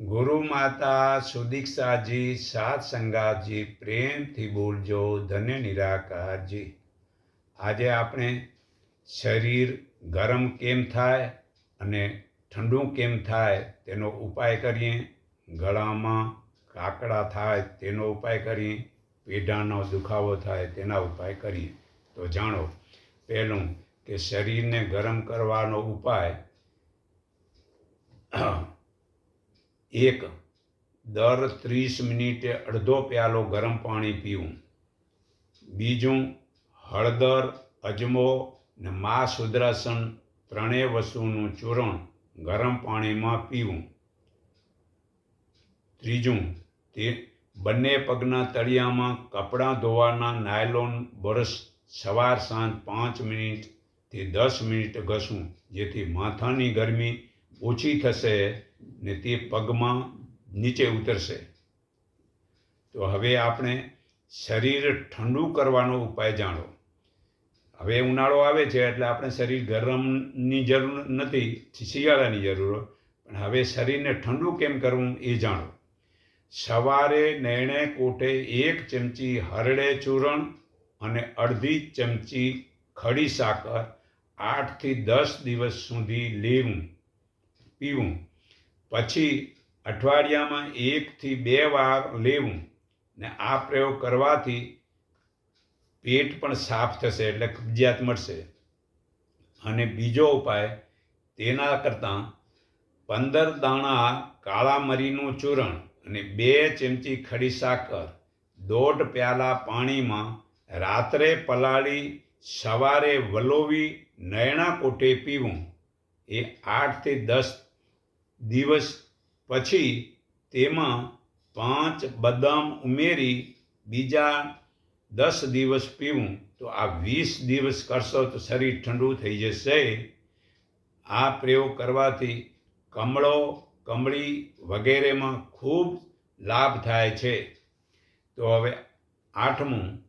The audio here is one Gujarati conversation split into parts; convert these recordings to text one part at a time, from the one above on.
ગુરુ માતા સુદીક્ષાજી, સાત સંગાતજી પ્રેમથી બોલજો, ધન્ય નિરાકારજી. આજે આપણે શરીર ગરમ કેમ થાય અને ઠંડુ કેમ થાય તેનો ઉપાય કરીએ. ગળામાં કાકડા થાય તેનો ઉપાય કરીએ. પેઢાનો દુખાવો થાય તેના ઉપાય કરીએ. તો જાણો, પહેલું કે શરીરને ગરમ કરવાનો ઉપાય એક, દર ત્રીસ મિનિટે અડધો પ્યાલો ગરમ પાણી પીવું. બીજું, હળદર, અજમો ને મા સુદ્રાસન ત્રણેય વસ્તુનું ચૂરણ ગરમ પાણીમાં પીવું. ત્રીજું, તે બંને પગના તળિયામાં કપડાં ધોવાના નાયલોન બ્રશ સવાર સાંજ પાંચ મિનિટથી દસ મિનિટ ઘસવું, જેથી માથાની ગરમી ઓછી થશે ને તે પગમાં નીચે ઉતરશે. તો હવે આપણે શરીર ઠંડુ કરવાનો ઉપાય જાણો. હવે ઉનાળો આવે છે એટલે આપણે શરીર ગરમની જરૂર નથી, શિયાળાની જરૂર. પણ હવે શરીરને ઠંડુ કેમ કરવું એ જાણો. સવારે નૈણે કોઠે એક ચમચી હરડે ચૂરણ અને અડધી ચમચી ખડી સાકર આઠથી દસ દિવસ સુધી લેવું, પીવું. પછી અઠવાડિયામાં એકથી બે વાર લેવું ને આ પ્રયોગ કરવાથી પેટ પણ સાફ થશે એટલે કબજિયાત મળશે. અને બીજો ઉપાય, તેના કરતાં પંદર દાણા કાળા મરીનું ચૂરણ અને બે ચમચી ખડી સાકર, દોઢ પ્યાલા પાણીમાં રાત્રે પલાળી સવારે વલોવી નયણા કોઠે પીવું. એ આઠથી દસ દિવસ પછી તેમાં પાંચ બદામ ઉમેરી બીજા દસ દિવસ પીવું. તો આ વીસ દિવસ કરશો તો શરીર ઠંડુ થઈ જશે. આ પ્રયોગ કરવાથી કમળો, કમળી વગેરેમાં ખૂબ લાભ થાય છે. તો હવે આઠમું.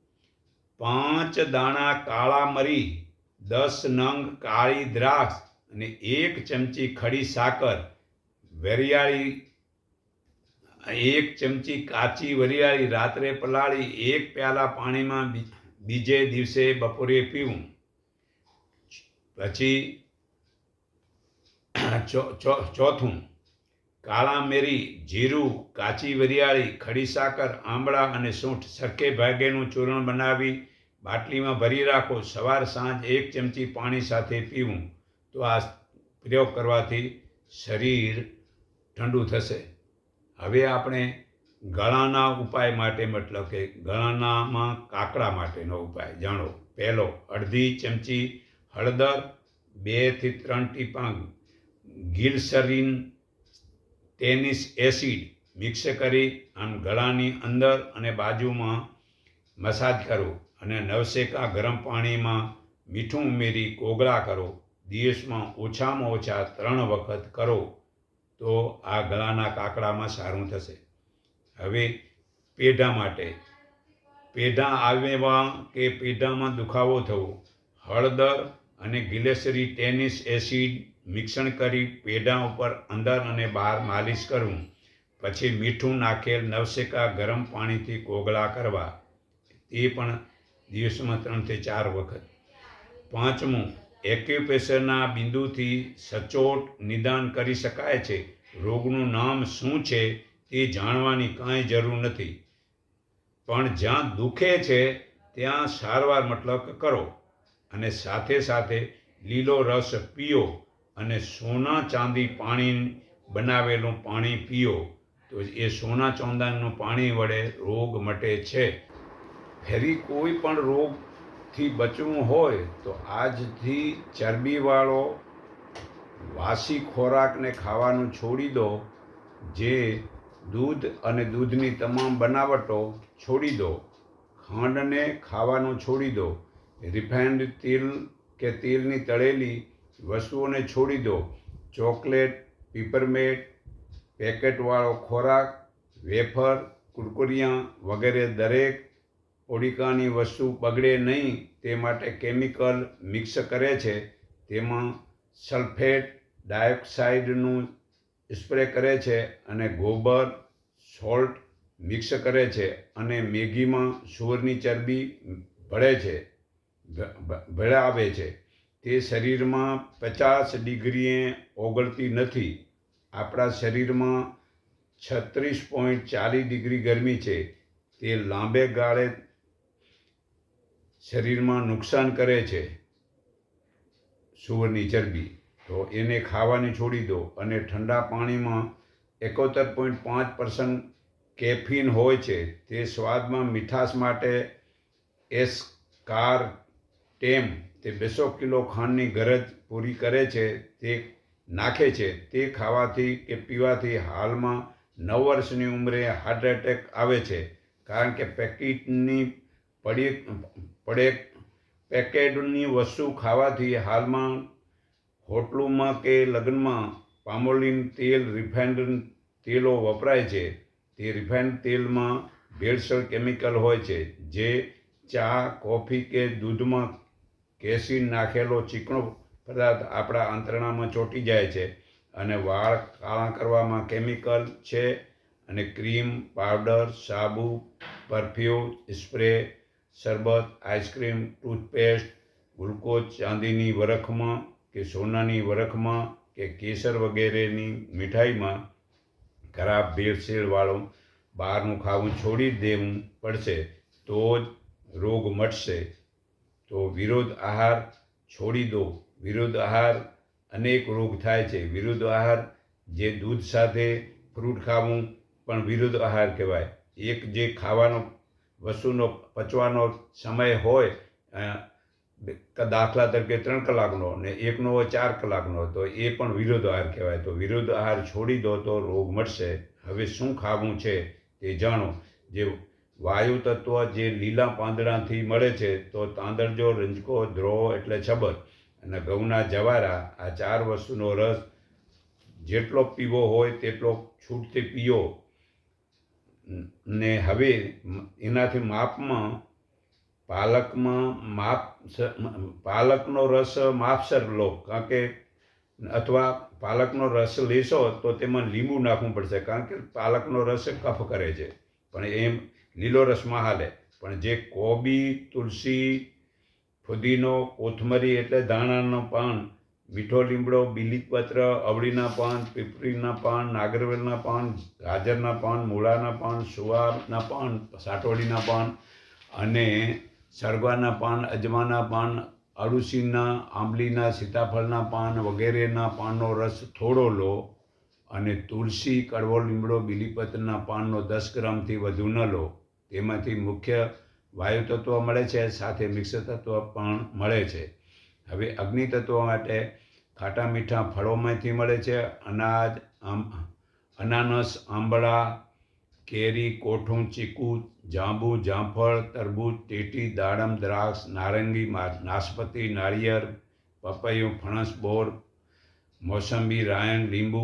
પાંચ દાણા કાળા મરી, દસ નંગ કાળી દ્રાક્ષ અને એક ચમચી ખડી સાકર વરિયાળી, એક ચમચી કાચી વરિયાળી રાત્રે પલાળી, એક પ્યાલા પાણીમાં બીજે દિવસે બપોરે પીવું. પછી ચોથું, કાળા મેરી, જીરું, કાચી વરિયાળી, ખડી સાકર, આંબળા અને સૂંઠ સરખે ભાગેનું ચૂર્ણ બનાવી, બાટલીમાં ભરી રાખો. સવાર સાંજ એક ચમચી પાણી સાથે પીવું. તો આ પ્રયોગ કરવાથી શરીર ઠંડુ થશે. હવે આપણે ગળાના ઉપાય માટે મતલબ કે ગળાનામાં કાકડા માટેનો ઉપાય જાણો. પહેલો, અડધી ચમચી હળદર બેથી ત્રણ ટીપાં ગિલસરીન ટેનિસ એસિડ મિક્સ કરી આમ ગળાની અંદર અને બાજુમાં મસાજ કરો અને નવશેકા ગરમ પાણીમાં મીઠું ઉમેરી કોગળા કરો. દિવસમાં ઓછામાં ઓછા ત્રણ વખત કરો. તો આ ગળાના કાકડામાં સારું થશે. હવે પેઢા માટે. પેઢા આવેવા કે પેઢામાં દુખાવો થવો? હળદર અને ગિલેસરી ટેનિસ એસિડ મિશ્રણ કરી પેઢા ઉપર અંદર અને બહાર માલિશ કરવું. પછી મીઠું નાખેલ નવશેકા ગરમ પાણીથી કોગળા કરવા. એ પણ દિવસમાં ત્રણથી ચાર વખત. પાંચમું એક્યુપ્રેશરના બિંદુથી સચોટ નિદાન કરી શકાય છે. રોગનું નામ શું છે તે જાણવાની કાંઈ જરૂર નથી. પણ જ્યાં દુખે છે, ત્યાં સારવાર મતલબ કરો અને સાથે સાથે લીલો રસ પીઓ અને સોના ચાંદી પાણી બનાવેલું પાણી પીઓ. તો એ સોના ચાંદાનું પાણી વડે રોગ મટે છે. ફેરી કોઈ પણ રોગથી બચવું હોય તો આજથી ચરબીવાળો વાસી ખોરાકને ખાવાનું છોડી દો, જે દૂધ અને દૂધની તમામ બનાવટો છોડી દો, ખાંડને ખાવાનું છોડી દો, રિફાઇન્ડ તેલ કે તેલની તળેલી વસ્તુઓને છોડી દો, ચોકલેટ પીપરમેટ પેકેટવાળો ખોરાક, વેફર, કુરકુરિયા વગેરે દરેક ઓડિકાની વસ્તુ બગડે નહીં તે માટે કેમિકલ મિક્સ કરે છે. તેમાં સલ્ફેટ ડાયોક્સાઇડનું સ્પ્રે કરે છે અને ગોબર સોલ્ટ મિક્સ કરે છે અને મેગીમાં સુવરની ચરબી ભળે છે ભળાવે છે. તે શરીરમાં પચાસ ડિગ્રીએ ઓગળતી નથી. આપણા શરીરમાં છત્રીસ પોઈન્ટ ચાલીસ ડિગ્રી ગરમી છે. તે લાંબે ગાળે શરીરમાં નુકસાન કરે છે સુવરની ચરબી, તો એને ખાવાની છોડી દો અને ઠંડા પાણીમાં એકોતેર પોઈન્ટ પાંચ પર્સન્ટ કેફીન હોય છે, તે સ્વાદમાં મીઠાશ માટે એસ કાર ટેમ તે બસો કિલો ખાંડની ગરજ પૂરી કરે છે, તે નાખે છે, તે ખાવાથી કે પીવાથી હાલમાં નવ વર્ષની ઉંમરે હાર્ટ એટેક આવે છે, કારણ કે પેકેટની પડી પડે પેકેટની વસ્તુ ખાવાથી હાલમાં હોટલોમાં કે લગ્નમાં પામોલીન તેલ રિફાઇન્ડ તેલો વપરાય છે. તે રિફાઇન્ડ તેલમાં ભેળસેળ કેમિકલ હોય છે, જે ચા, કોફી કે દૂધમાં કેસીન નાખેલો ચીકણો પદાર્થ આપણા આંતરણામાં ચોંટી જાય છે અને વાળ કાળા કરવામાં કેમિકલ છે અને ક્રીમ, પાવડર, સાબુ, પરફ્યુમ, સ્પ્રે શરબત, આઈસ્ક્રીમ, ટૂથપેસ્ટ, ગ્લુકોઝ, ચાંદીની વરખમાં કે સોનાની વરખમાં કે કેસર વગેરેની મીઠાઈમાં ખરાબ ભેળસેળવાળું બહારનું ખાવું છોડી દેવું પડશે તો જ રોગ મટશે. તો વિરોધ આહાર છોડી દો. વિરુદ્ધ આહાર અનેક રોગ થાય છે. વિરુદ્ધ આહાર જે દૂધ સાથે ફ્રૂટ ખાવું પણ વિરુદ્ધ આહાર કહેવાય. એક જે ખાવાનો વસ્તુનો પચવાનો સમય હોય દાખલા તરીકે ત્રણ કલાકનો ને એકનો હોય ચાર કલાકનો તો એ પણ વિરોધ આહાર કહેવાય. તો વિરોધ આહાર છોડી દો તો રોગ મટશે હવે શું ખાવું છે એ જાણો. જે વાયુ તત્વ જે લીલા પાંદડાથી મળે છે, તો તાંદળજો રંજકો, દ્રોહ એટલે છબર અને ઘઉંના જવારા, આ ચાર વસ્તુનો રસ જેટલો પીવો હોય તેટલો છૂટથી પીઓ ને હવે એનાથી માપમાં પાલકમાં માપ પાલકનો રસ માપસર લો. કારણ કે અથવા પાલકનો રસ લેશો તો તેમાં લીંબુ નાખવું પડશે. કારણ કે પાલકનો રસ કફ કરે છે. પણ એમ લીલો રસમાં હાલે પણ જે કોબી, તુલસી, ફુદીનો, કોથમરી એટલે ધાણાનો પાન મીઠો લીમડો બીલીપત્ર અવળીના પાન, પીપળીના પાન, નાગરવેલના પાન, ગાજરના પાન, મૂળાના પાન, સુવારના પાન, સાટોડીના પાન અને સરગવાના પાન, અજમાના પાન, અળુસીના, આંબલીના, સીતાફળના પાન વગેરેના પાનનો રસ થોડો લો અને તુલસી, કડવો લીમડો બીલીપત્રના પાનનો દસ ગ્રામથી વધુ ન લો. તેમાંથી મુખ્ય વાયુ તત્વ મળે છે, સાથે મિક્સ તત્વ પણ મળે છે. હવે અગ્નિ તત્વો માટે ખાટા મીઠા ફળોમાંથી મળે છે અનાજ અનાનસ, આંબળા, કેરી, કોઠું, ચીકુ, જાંબુ, જામફળ, તરબૂચ, ટેટી, દાડમ, દ્રાક્ષ, નારંગી નાશપતી, નાળિયેર, પપૈયું, ફણસ, બોર, મોસંબી, રાયણ, લીંબુ,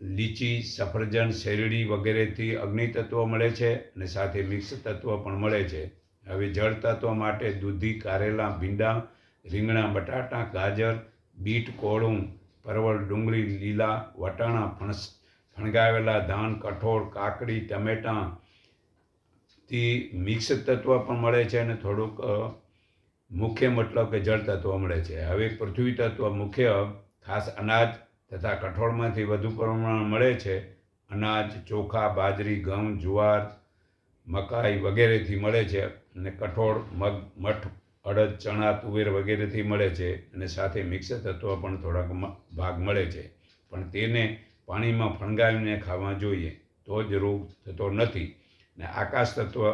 લીચી, સફરજન, શેરડી વગેરેથી અગ્નિ તત્વો મળે છે અને સાથે મિક્સ તત્વો પણ મળે છે. હવે જળ તત્વ માટે દૂધી, કારેલા, ભીંડા રીંગણા, બટાટા, ગાજર, બીટ, કોળું, પરવળ, ડુંગળી, લીલા, વટાણા, ફણસ, ફણગાવેલા ધાન, કઠોળ, કાકડી, ટમેટાં થી મિક્સ તત્વ પણ મળે છે અને થોડુંક મુખ્ય મતલબ કે જળ તત્વ મળે છે. હવે પૃથ્વી તત્વ મુખ્ય ખાસ અનાજ તથા કઠોળમાંથી વધુ પ્રમાણ મળે છે. અનાજ, ચોખા, બાજરી, ઘઉં, જુવાર, મકાઈ વગેરેથી મળે છે અને કઠોળ, મગ, મઠ અડદ, ચણા, તુવેર વગેરેથી મળે છે અને સાથે મિક્સ તત્વ પણ થોડાક ભાગ મળે છે. પણ તેને પાણીમાં ફણગાવીને ખાવા જોઈએ તો જ રોગ થતો નથી. ને આકાશ તત્વ,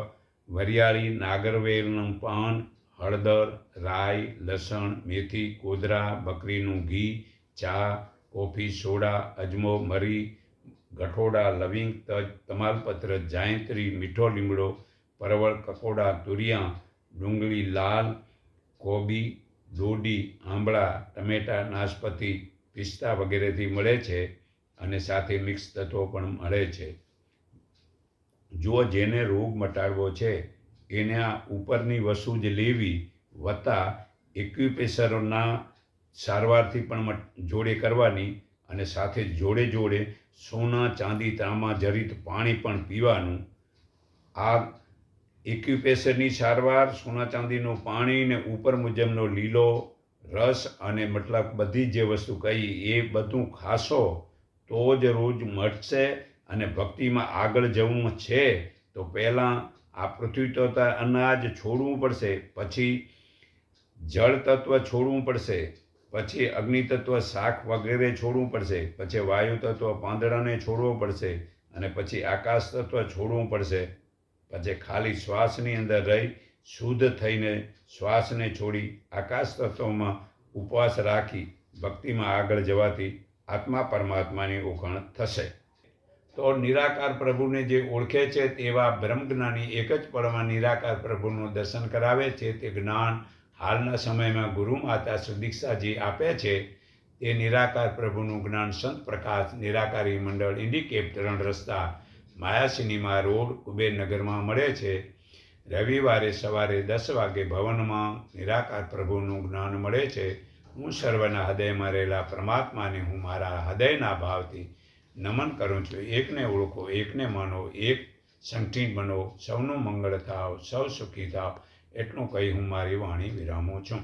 વરિયાળી, નાગરવેલનું પાન, હળદર, રાઈ, લસણ, મેથી, કોદરા, બકરીનું ઘી, ચા, કોફી, સોડા, અજમો, મરી, ગઠોડા, લવિંગ તજ, તમાલપત્ર, જાયંત્રી, મીઠો લીમડો, પરવળ, કકોડા, તુરિયા ડુંગળી, લાલ, કોબી દોડી આંબળા, ટમેટા, નાશપતી, પિસ્તા વગેરેથી મળે છે અને સાથે મિક્સ તત્વો પણ મળે છે. જો જેને રોગ મટાડવો છે, એને આ ઉપરની વસ્તુ જ લેવી, વત્તા એક્યુપેશરોના સારવારથી પણ જોડે કરવાની અને સાથે જોડે જોડે સોના, ચાંદી, તાંબા, જરીત, પાણી પણ પીવાનું. આ એક્યુપેશનની સારવાર, સોના ચાંદીનું પાણી ને ઉપર મુજબનો લીલો રસ અને મતલબ બધી જે વસ્તુ કહી એ બધું ખાશો તો જ રોજ મટશે અને ભક્તિમાં આગળ જવું છે. તો પહેલાં આ પૃથ્વી તત્વ અનાજ છોડવું પડશે, પછી જળ તત્વ છોડવું પડશે, પછી અગ્નિ તત્વ શાક વગેરે છોડવું પડશે, પછી વાયુ તત્વ પાંદડાને છોડવો પડશે અને પછી આકાશ તત્વ છોડવું પડશે. પછી ખાલી શ્વાસની અંદર રહી, શુદ્ધ થઈને શ્વાસને છોડી આકાશ તત્વમાં ઉપવાસ રાખી ભક્તિમાં આગળ જવાથી આત્મા પરમાત્માની ઓળખાણ થશે. તો નિરાકાર પ્રભુને જે ઓળખે છે તેવા બ્રહ્મજ્ઞાની એક જ પળમાં નિરાકાર પ્રભુનું દર્શન કરાવે છે. તે જ્ઞાન હાલના સમયમાં ગુરુ માતા સુદીક્ષાજી આપે છે. તે નિરાકાર પ્રભુનું જ્ઞાન સંત પ્રકાશ નિરાકારી મંડળ ઇન્ડિકેપ ત્રણ રસ્તા માયા સિનેમા રોડ કુબેરનગરમાં મળે છે. રવિવારે સવારે દસ વાગે ભવનમાં નિરાકાર પ્રભુનું જ્ઞાન મળે છે. હું સર્વના હૃદયમાં રહેલા પરમાત્માને હું મારા હૃદયના ભાવથી નમન કરું છું. એકને ઓળખો, એકને માનો, એક સંઠી બનો. સૌનું મંગળ થાવ, સૌ સુખી થાવ. એટલું કહી હું મારી વાણી વિરામું છું.